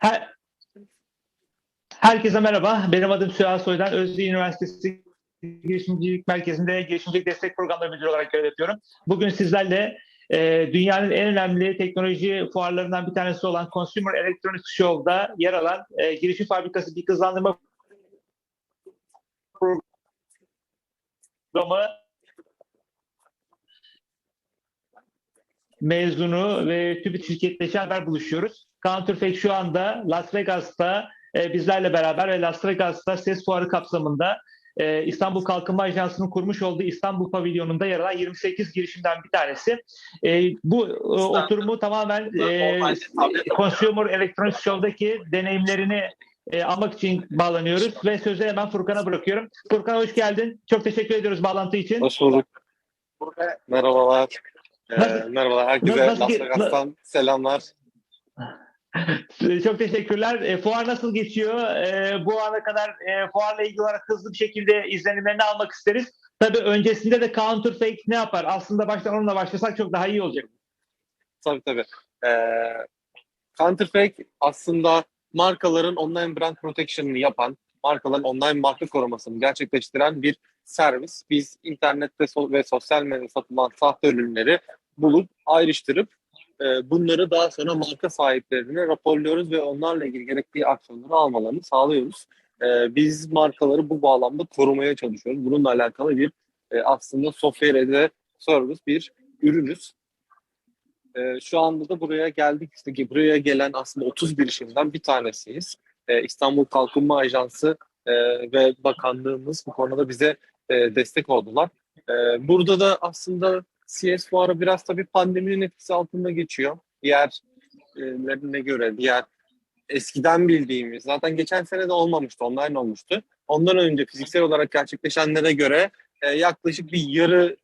Her, herkese merhaba. Benim adım Süha Soydan. Özyeğin Üniversitesi Girişimcilik Merkezi'nde Girişimcilik Destek Programları Müdürü olarak görev yapıyorum. Bugün sizlerle e, dünyanın en önemli teknoloji fuarlarından bir tanesi olan Consumer Electronics Show'da yer alan e, Girişim Fabrikası Bir Hızlandırma Programı mezunu ve TÜBİT şirketleşen haber buluşuyoruz. Counterfeit şu anda Las Vegas'ta e, bizlerle beraber ve Las Vegas'ta ses fuarı kapsamında e, İstanbul Kalkınma Ajansı'nın kurmuş olduğu İstanbul Pavilyonu'nda yer alan 28 girişimden bir tanesi. E, bu e, oturumu tamamen e, Consumer Electronics Show'daki deneyimlerini e, almak için bağlanıyoruz ve sözü hemen Furkan'a bırakıyorum. Furkan hoş geldin. Çok teşekkür ediyoruz bağlantı için. Hoş bulduk. Merhabalar. Ee, merhabalar. Herkese Las Vegas'tan selamlar. Çok teşekkürler. E, fuar nasıl geçiyor? E, bu ana kadar e, fuarla ilgili olarak hızlı bir şekilde izlenimlerini almak isteriz. Tabii öncesinde de counterfeit ne yapar? Aslında baştan onunla başlasak çok daha iyi olacak. Tabii tabii. Ee, Counterfeit aslında markaların online brand protection'ını yapan, markaların online marka korumasını gerçekleştiren bir servis. Biz internette ve sosyal medyada satılan sahte ürünleri bulup ayrıştırıp e, bunları daha sonra marka sahiplerine raporluyoruz ve onlarla ilgili gerektiği aksiyonları almalarını sağlıyoruz. E, biz markaları bu bağlamda korumaya çalışıyoruz. Bununla alakalı bir e, aslında software as a service bir ürünüz. Şu anda da buraya geldik. İşte buraya gelen aslında 30 girişimden bir tanesiyiz. İstanbul Kalkınma Ajansı ve bakanlığımız bu konuda bize destek oldular. Burada da aslında CS fuarı biraz tabii pandeminin etkisi altında geçiyor. Diğerlerine göre, diğer eskiden bildiğimiz, zaten geçen sene de olmamıştı, online olmuştu. Ondan önce fiziksel olarak gerçekleşenlere göre e, yaklaşık bir yarı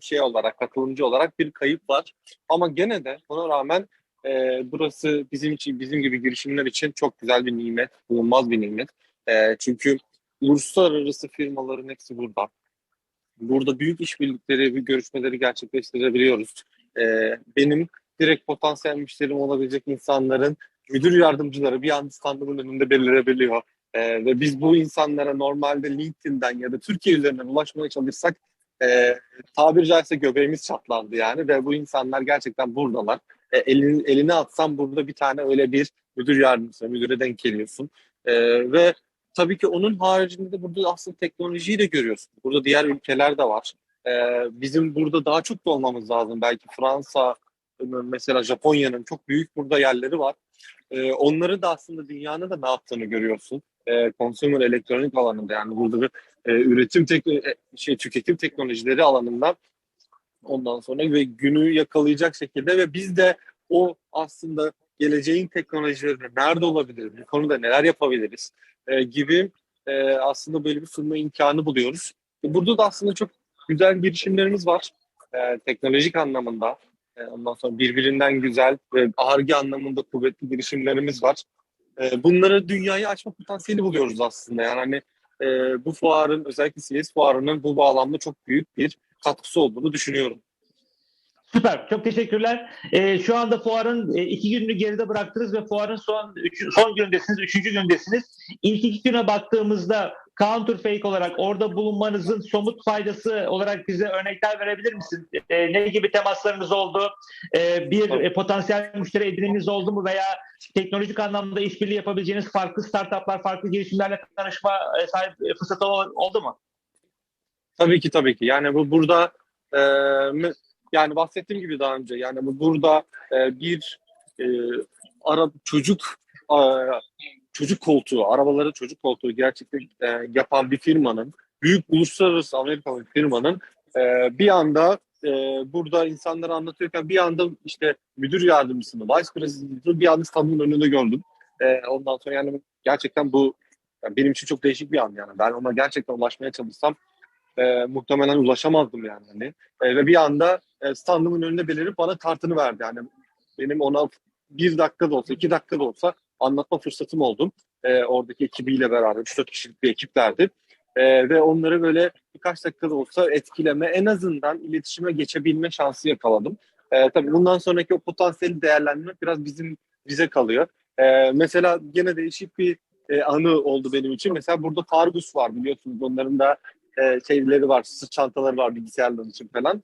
şey olarak, katılımcı olarak bir kayıp var. Ama gene de buna rağmen e, burası bizim için, bizim gibi girişimler için çok güzel bir nimet, bulunmaz bir nimet. E, çünkü uluslararası firmaların hepsi burada. Burada büyük işbirlikleri ve görüşmeleri gerçekleştirebiliyoruz. E, benim direkt potansiyel müşterim olabilecek insanların müdür yardımcıları bir anda standımın önünde belirebiliyor. E, ve biz bu insanlara normalde LinkedIn'den ya da Türkiye üzerinden ulaşmaya çalışsak e, tabiri caizse göbeğimiz çatlandı yani ve bu insanlar gerçekten buradalar. E, elini, eline atsam burada bir tane öyle bir müdür yardımcısı, müdüre denk geliyorsun. E, ve tabii ki onun haricinde de burada aslında teknolojiyi de görüyorsun. Burada diğer ülkeler de var. E, bizim burada daha çok da olmamız lazım. Belki Fransa, mesela Japonya'nın çok büyük burada yerleri var. E, onları da aslında dünyanın da ne yaptığını görüyorsun. E, consumer elektronik alanında yani burada bir e, üretim tekno- e, şey tüketim teknolojileri alanında ondan sonra ve günü yakalayacak şekilde ve biz de o aslında geleceğin teknolojileri nerede olabilir, bu konuda neler yapabiliriz e, gibi e, aslında böyle bir sunma imkanı buluyoruz. E, Burada da aslında çok güzel girişimlerimiz var e, teknolojik anlamında. E, ondan sonra birbirinden güzel ve arge anlamında kuvvetli girişimlerimiz var. E, bunları dünyaya açma potansiyeli buluyoruz aslında. Yani hani e, bu fuarın özellikle CS fuarının bu bağlamda çok büyük bir katkısı olduğunu düşünüyorum. Süper. Çok teşekkürler. Ee, şu anda fuarın e, iki gününü geride bıraktınız ve fuarın son üç, son günündesiniz, üçüncü gündesiniz. İlk iki güne baktığımızda counterfeit olarak orada bulunmanızın somut faydası olarak bize örnekler verebilir misin? Ee, ne gibi temaslarınız oldu? Ee, bir e, potansiyel müşteri ediniminiz oldu mu veya teknolojik anlamda işbirliği yapabileceğiniz farklı startuplar, farklı girişimlerle tanışma e, sahip e, fırsatı ol- oldu mu? Tabii ki tabii ki. Yani bu burada e, yani bahsettiğim gibi daha önce yani bu burada e, bir e, ara çocuk e, çocuk koltuğu, arabaları çocuk koltuğu gerçekten e, yapan bir firmanın, büyük uluslararası Amerikalı firmanın e, bir anda e, burada insanlara anlatıyorken bir anda işte müdür yardımcısını, vice president'ı bir anda standın önünde gördüm. E, ondan sonra yani gerçekten bu yani benim için çok değişik bir an yani. Ben ona gerçekten ulaşmaya çalışsam e, muhtemelen ulaşamazdım yani. Hani. E, ve bir anda e, standımın önünde belirip bana kartını verdi. Yani benim ona bir dakika da olsa, iki dakika da olsa anlatma fırsatım oldu. E, oradaki ekibiyle beraber, 3-4 kişilik bir ekiplerdi. E, ve onları böyle birkaç dakika da olsa etkileme, en azından iletişime geçebilme şansı yakaladım. E, tabii bundan sonraki o potansiyeli değerlendirmek biraz bizim bize kalıyor. Ee, mesela gene değişik bir e, anı oldu benim için. Mesela burada Targus var biliyorsunuz. Onların da e, şeyleri var, sırt çantaları var bilgisayarlar için falan.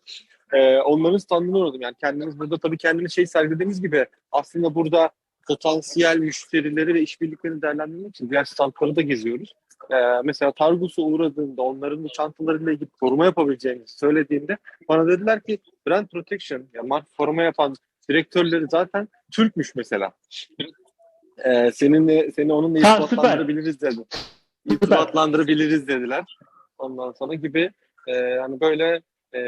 E, onların standına uğradım. Yani kendiniz burada tabii kendiniz şey sergilediğiniz gibi aslında burada potansiyel müşterileri ve işbirliklerini değerlendirmek için diğer standları da geziyoruz. E, mesela Targus'a uğradığımda onların bu çantalarıyla ilgili koruma yapabileceğimizi söylediğinde bana dediler ki brand protection, yani marka koruma yapan direktörleri zaten Türkmüş mesela. E, seninle, seni onunla irtibatlandırabiliriz dedi. İrtibatlandırabiliriz dediler. Ondan sonra gibi e, yani böyle e,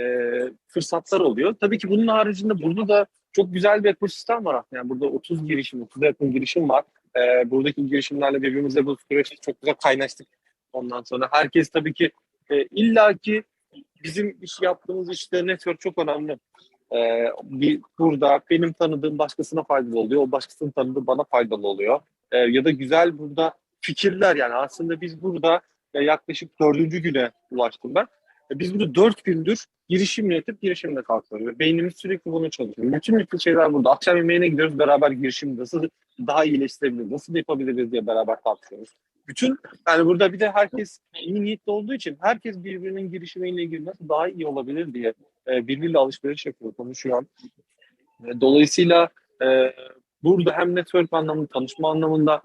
fırsatlar oluyor. Tabii ki bunun haricinde burada da çok güzel bir ekosistem var. Yani burada 30 girişim, 30'a yakın girişim var. E, buradaki girişimlerle birbirimize bu süreçte çok güzel kaynaştık. Ondan sonra herkes tabii ki e, illaki bizim iş yaptığımız işte network çok önemli. E, bir, burada benim tanıdığım başkasına faydalı oluyor. O başkasının tanıdığı bana faydalı oluyor. E, ya da güzel burada fikirler yani aslında biz burada yaklaşık dördüncü güne ulaştım ben. E, Biz burada dört gündür girişim yönetip girişimle kalkıyoruz. Beynimiz sürekli bunu çalışıyor. Bütün bütün şeyler burada. Akşam yemeğine gidiyoruz beraber girişim nasıl daha iyileştirebiliriz, nasıl yapabiliriz diye beraber kalkıyoruz. Bütün yani burada bir de herkes iyi niyetli olduğu için herkes birbirinin girişimiyle ilgili nasıl daha iyi olabilir diye e, birbiriyle alışveriş yapıyor, konuşuyor. E, Dolayısıyla burada hem network anlamında, tanışma anlamında,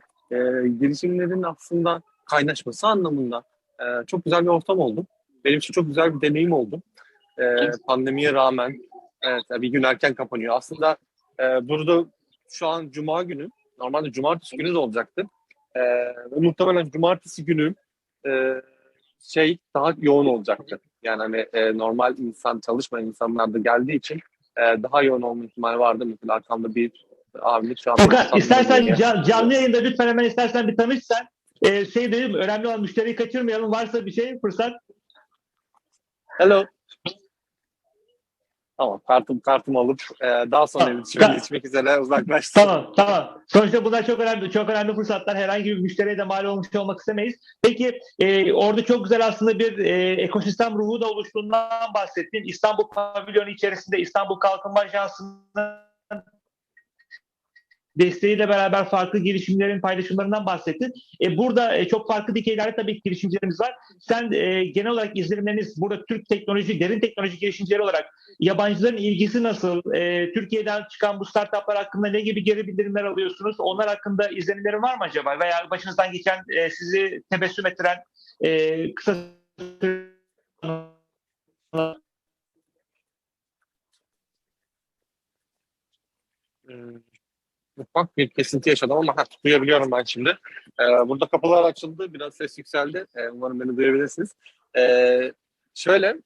girişimlerin aslında kaynaşması anlamında e, çok güzel bir ortam oldu. Benim için çok güzel bir deneyim oldu. E, pandemiye rağmen evet, bir gün erken kapanıyor. Aslında e, burada şu an Cuma günü, normalde Cumartesi günü de olacaktı. E, ve muhtemelen Cumartesi günü e, şey daha yoğun olacaktı. Yani hani e, normal insan, çalışmayan insanlar da geldiği için e, daha yoğun olma ihtimali vardı. Mesela arkamda bir abimiz şu an... Fakat istersen can- canlı yayında lütfen hemen istersen bir tanışsan. Ee, şey dedim önemli olan müşteriyi kaçırmayalım. Varsa bir şey fırsat. Hello. Tamam kartım kartımı alıp e, daha sonra Tamam. iletişime Tamam. geçmek üzere uzaklaştım. Tamam tamam. Sonuçta bunlar çok önemli çok önemli fırsatlar. Herhangi bir müşteriye de mal olmuş olmak istemeyiz. Peki e, orada çok güzel aslında bir e, ekosistem ruhu da oluştuğundan bahsettin. İstanbul Pavilyonu içerisinde İstanbul Kalkınma Ajansı'nın desteğiyle beraber farklı girişimlerin paylaşımlarından bahsettin. E, burada e, çok farklı dikeylerde tabii ki girişimcilerimiz var. Sen e, genel olarak izlenimleriniz burada Türk teknoloji, derin teknoloji girişimcileri olarak yabancıların ilgisi nasıl? E, Türkiye'den çıkan bu startuplar hakkında ne gibi geri bildirimler alıyorsunuz? Onlar hakkında izlenimlerin var mı acaba? Veya başınızdan geçen e, sizi tebessüm ettiren e, kısa Hmm, Ufak bir kesinti yaşadım ama ha, duyabiliyorum ben şimdi. Ee, burada kapılar açıldı, biraz ses yükseldi. Ee, umarım beni duyabilirsiniz. Ee, şöyle,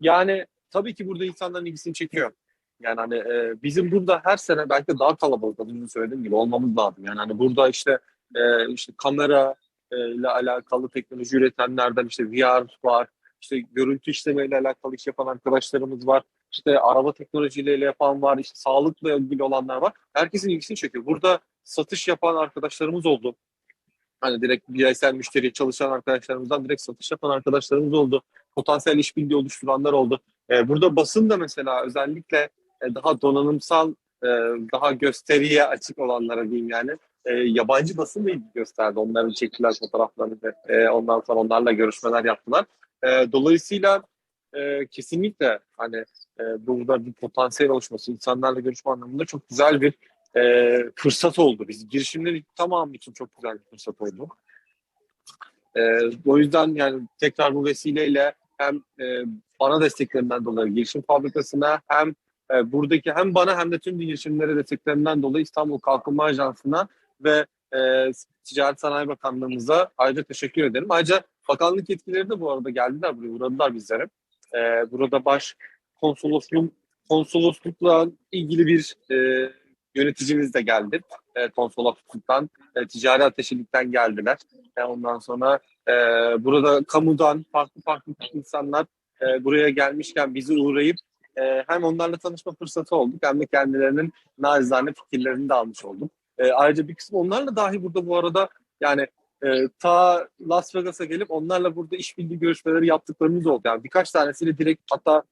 yani tabii ki burada insanların ilgisini çekiyor. Yani hani e, bizim burada her sene belki daha kalabalık az önce söylediğim gibi olmamız lazım. Yani hani burada işte e, işte kamera e, ile alakalı teknoloji üretenlerden işte VR var, işte görüntü işlemeyle alakalı iş yapan arkadaşlarımız var işte araba teknolojileriyle yapan var, işte sağlıkla ilgili olanlar var. Herkesin ilgisini çekiyor. Burada satış yapan arkadaşlarımız oldu. Hani direkt bireysel müşteriye çalışan arkadaşlarımızdan direkt satış yapan arkadaşlarımız oldu. Potansiyel işbirliği oluşturanlar oldu. Ee, burada basın da mesela özellikle e, daha donanımsal, e, daha gösteriye açık olanlara diyeyim yani. E, yabancı basın da ilgi gösterdi. Onların çektiler fotoğraflarını ve ondan sonra onlarla görüşmeler yaptılar. E, dolayısıyla e, kesinlikle hani e, burada bir potansiyel oluşması, insanlarla görüşme anlamında çok güzel bir e, fırsat oldu. Biz girişimlerin tamamı için çok güzel bir fırsat oldu. E, o yüzden yani tekrar bu vesileyle hem e, bana desteklerinden dolayı girişim fabrikasına hem e, buradaki hem bana hem de tüm girişimlere desteklerinden dolayı İstanbul Kalkınma Ajansı'na ve e, Ticaret Sanayi Bakanlığımıza ayrıca teşekkür ederim. Ayrıca bakanlık yetkilileri de bu arada geldiler buraya, uğradılar bizlere. E, burada baş konsolosluğun konsoloslukla ilgili bir e, yöneticimiz de geldi. E, konsolosluktan, e, ticari ateşilikten geldiler. E, ondan sonra e, burada kamudan farklı farklı insanlar e, buraya gelmişken bizi uğrayıp e, hem onlarla tanışma fırsatı olduk hem de kendilerinin nacizane fikirlerini de almış olduk. E, ayrıca bir kısmı onlarla dahi burada bu arada yani e, ta Las Vegas'a gelip onlarla burada işbirliği görüşmeleri yaptıklarımız oldu. Yani birkaç tanesiyle direkt hatta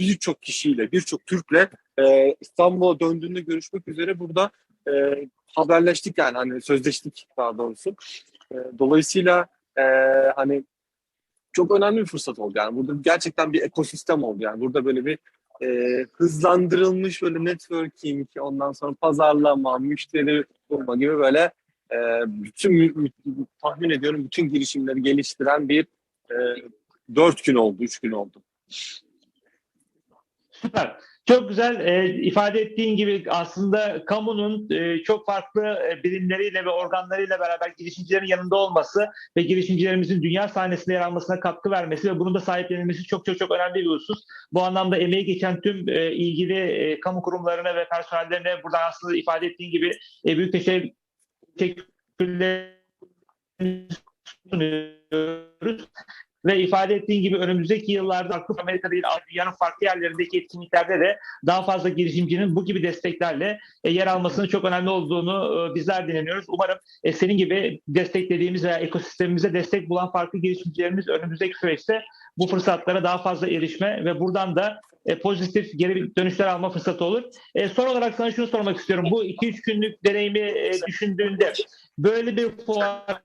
birçok kişiyle, birçok Türk'le e, İstanbul'a döndüğünde görüşmek üzere burada e, haberleştik yani hani sözleştik daha doğrusu. E, dolayısıyla e, hani çok önemli bir fırsat oldu yani. Burada gerçekten bir ekosistem oldu yani. Burada böyle bir e, hızlandırılmış böyle networking, ondan sonra pazarlama, müşteri bulma gibi böyle e, bütün tahmin ediyorum bütün girişimleri geliştiren bir e, dört gün oldu, üç gün oldu. Süper. Çok güzel e, ifade ettiğin gibi aslında kamunun e, çok farklı e, birimleriyle ve organlarıyla beraber girişimcilerin yanında olması ve girişimcilerimizin dünya sahnesinde yer almasına katkı vermesi ve bunun da sahiplenilmesi çok çok çok önemli bir husus. Bu anlamda emeği geçen tüm e, ilgili e, kamu kurumlarına ve personellerine buradan aslında ifade ettiğin gibi e, büyük teşekkür teşekkürlerimizi sunuyoruz. Ve ifade ettiğin gibi önümüzdeki yıllarda aktif Amerika değil dünyanın farklı yerlerindeki etkinliklerde de daha fazla girişimcinin bu gibi desteklerle e, yer almasının çok önemli olduğunu e, bizler dinleniyoruz. Umarım e, senin gibi desteklediğimiz veya ekosistemimize destek bulan farklı girişimcilerimiz önümüzdeki süreçte bu fırsatlara daha fazla erişme ve buradan da pozitif geri dönüşler alma fırsatı olur. Son olarak sana şunu sormak istiyorum. Bu 2-3 günlük deneyimi düşündüğünde böyle bir fuara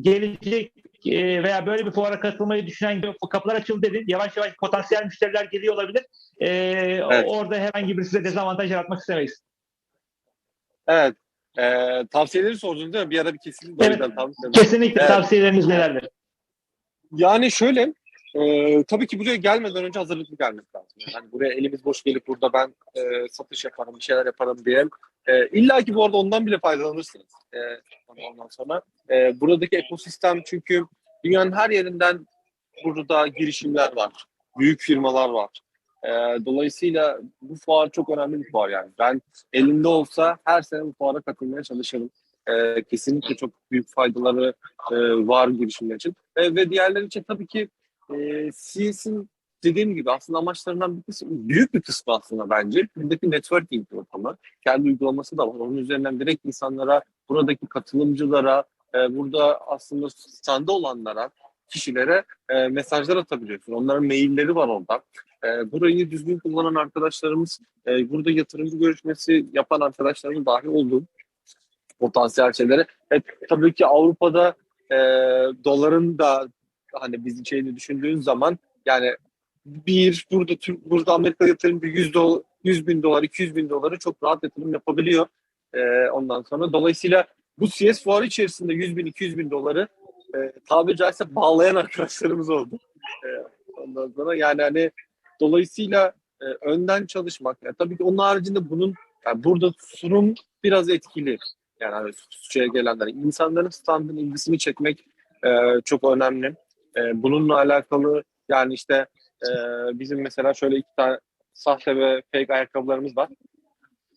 gelecek e, veya böyle bir fuara katılmayı düşünen kapılar açıldı dedin. Yavaş yavaş potansiyel müşteriler geliyor olabilir. E, Orada herhangi bir size dezavantaj yaratmak istemeyiz. Evet. E, tavsiyeleri sordun değil mi? Bir ara bir kesin. Evet. Kesinlikle Evet. tavsiyeleriniz nelerdir? Yani şöyle, e, tabii ki buraya gelmeden önce hazırlıklı gelmek lazım. Yani buraya elimiz boş gelip burada ben e, satış yaparım, bir şeyler yaparım diye. E, İlla ki bu arada ondan bile faydalanırsınız. E, ondan sonra. E, buradaki ekosistem çünkü dünyanın her yerinden burada girişimler var. Büyük firmalar var. E, dolayısıyla bu fuar çok önemli bir fuar yani. Ben elimde olsa her sene bu fuara katılmaya çalışırım. E, kesinlikle çok büyük faydaları e, var girişimler için. E, ve diğerleri için tabii ki e, CS'in dediğim gibi aslında amaçlarından bir kısmı, büyük bir kısmı aslında bence buradaki networking ortamı. Kendi uygulaması da var. Onun üzerinden direkt insanlara, buradaki katılımcılara, e, burada aslında standa olanlara, kişilere e, mesajlar atabiliyorsun. Onların mailleri var orada. E, burayı düzgün kullanan arkadaşlarımız, e, burada yatırımcı görüşmesi yapan arkadaşlarımız dahil olduğu potansiyel şeylere. E, tabii ki Avrupa'da e, doların da hani bizim şeyini düşündüğün zaman yani bir burada burada Amerika yatırım bir 100, dolar, 100 bin dolar 200 bin doları çok rahat yatırım yapabiliyor. E, ondan sonra dolayısıyla bu CS fuarı içerisinde 100 bin 200 bin doları e, tabiri caizse bağlayan arkadaşlarımız oldu. E, ondan sonra yani hani dolayısıyla e, önden çalışmak yani tabii ki onun haricinde bunun yani burada sunum biraz etkili. Yani hani şeye gelenler insanların standın ilgisini çekmek e, çok önemli. E, bununla alakalı yani işte e, bizim mesela şöyle iki tane sahte ve fake ayakkabılarımız var.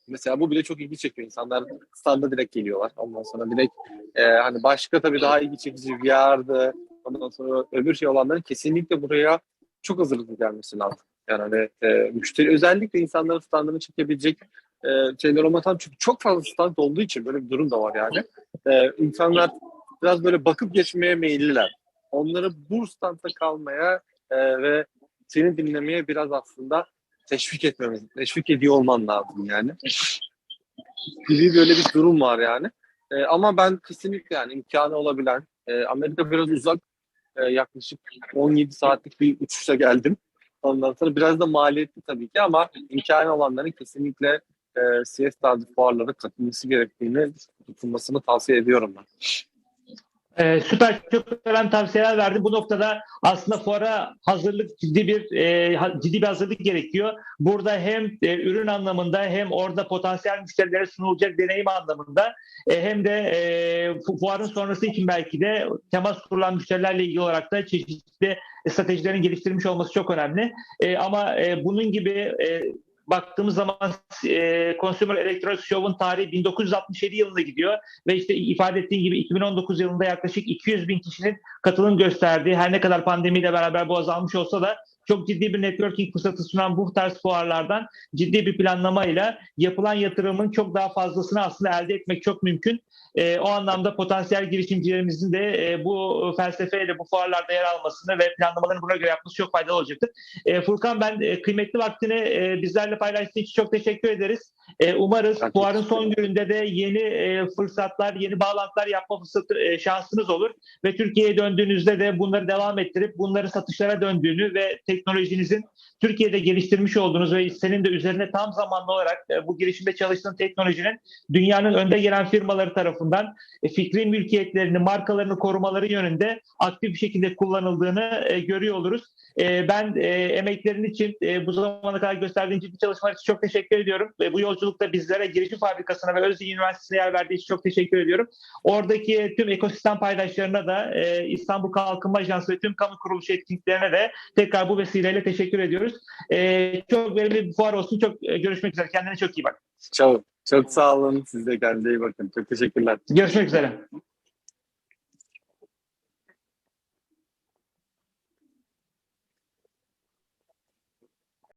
Mesela bu bile çok ilgi çekiyor. İnsanlar standa direkt geliyorlar. Ondan sonra direkt e, hani başka tabii daha ilgi çekici VR'dı. Ondan sonra öbür şey olanların kesinlikle buraya çok hazırlıklı gelmesi lazım. Yani hani e, müşteri özellikle insanların standını çekebilecek e, şeyler olmadan çünkü çok fazla stand olduğu için böyle bir durum da var yani. E, insanlar biraz böyle bakıp geçmeye meyilliler. Onları bu standta kalmaya e, ve seni dinlemeye biraz aslında teşvik etmemiz, teşvik ediyor olman lazım yani. Gibi böyle bir durum var yani. E, ama ben kesinlikle yani imkanı olabilen, e, Amerika biraz uzak, e, yaklaşık 17 saatlik bir uçuşla geldim. Ondan sonra biraz da maliyetli tabii ki ama imkanı olanların kesinlikle e, CS tarzı fuarlara katılması gerektiğini tutulmasını tavsiye ediyorum ben. Ee, süper çok önemli tavsiyeler verdi. Bu noktada aslında fuara hazırlık ciddi bir e, ciddi bir hazırlık gerekiyor. Burada hem e, ürün anlamında hem orada potansiyel müşterilere sunulacak deneyim anlamında e, hem de e, fuarın sonrası için belki de temas kurulan müşterilerle ilgili olarak da çeşitli stratejilerin geliştirilmiş olması çok önemli. E, ama e, bunun gibi e, baktığımız zaman e, Consumer Electronics Show'un tarihi 1967 yılında gidiyor ve işte ifade ettiğim gibi 2019 yılında yaklaşık 200 bin kişinin katılım gösterdiği her ne kadar pandemiyle beraber bu azalmış olsa da çok ciddi bir networking fırsatı sunan bu tarz fuarlardan ciddi bir planlamayla yapılan yatırımın çok daha fazlasını aslında elde etmek çok mümkün. E, o anlamda potansiyel girişimcilerimizin de e, bu felsefeyle bu fuarlarda yer almasını ve planlamalarını buna göre yapması çok faydalı olacaktır. E, Furkan ben e, kıymetli vaktini e, bizlerle paylaştığın için çok teşekkür ederiz. E, umarız Ben fuarın son gününde de yeni e, fırsatlar, yeni bağlantılar yapma fırsatı e, şansınız olur ve Türkiye'ye döndüğünüzde de bunları devam ettirip bunları satışlara döndüğünü ve teknolojinizin Türkiye'de geliştirmiş olduğunuz ve senin de üzerine tam zamanlı olarak e, bu girişimde çalıştığın teknolojinin dünyanın önde gelen firmaları tarafından e, fikri mülkiyetlerini, markalarını korumaları yönünde aktif bir şekilde kullanıldığını e, görüyor oluruz. Ben emeklerin için bu zamana kadar gösterdiğin ciddi çalışmalar için çok teşekkür ediyorum. Ve bu yolculukta bizlere girişim fabrikasına ve Özyeğin Üniversitesi'ne yer verdiği için çok teşekkür ediyorum. Oradaki tüm ekosistem paydaşlarına da İstanbul Kalkınma Ajansı ve tüm kamu kuruluş etkinliklerine de tekrar bu vesileyle teşekkür ediyoruz. E, çok verimli bir fuar olsun. Çok e, görüşmek üzere. Kendine çok iyi bak. Çok, çok sağ olun. Siz de kendinize iyi bakın. Çok teşekkürler. Görüşmek üzere.